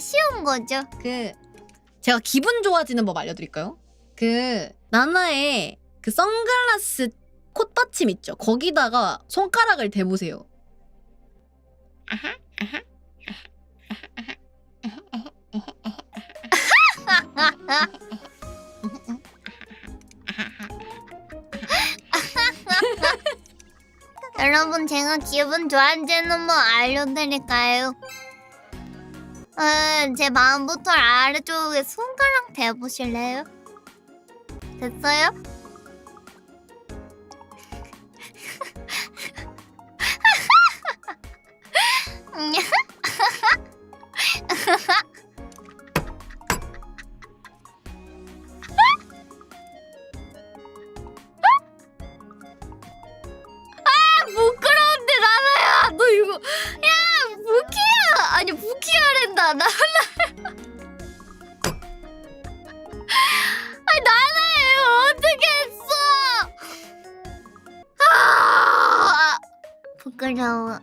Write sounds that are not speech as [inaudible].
아쉬운 거죠. 그 제가 기분 좋아지는 법 알려드릴까요? 그 나나의 그 선글라스 콧받침 있죠. 거기다가 손가락을 대보세요. [laughs] 여러분 제가 기분 좋아지는 법 알려드릴까요? 음, 제 마음부터 아래쪽에 손가락 대보실래요? 됐어요? 아니 나 나 아 나나예요. 어떻게 했어? 아! 부끄러워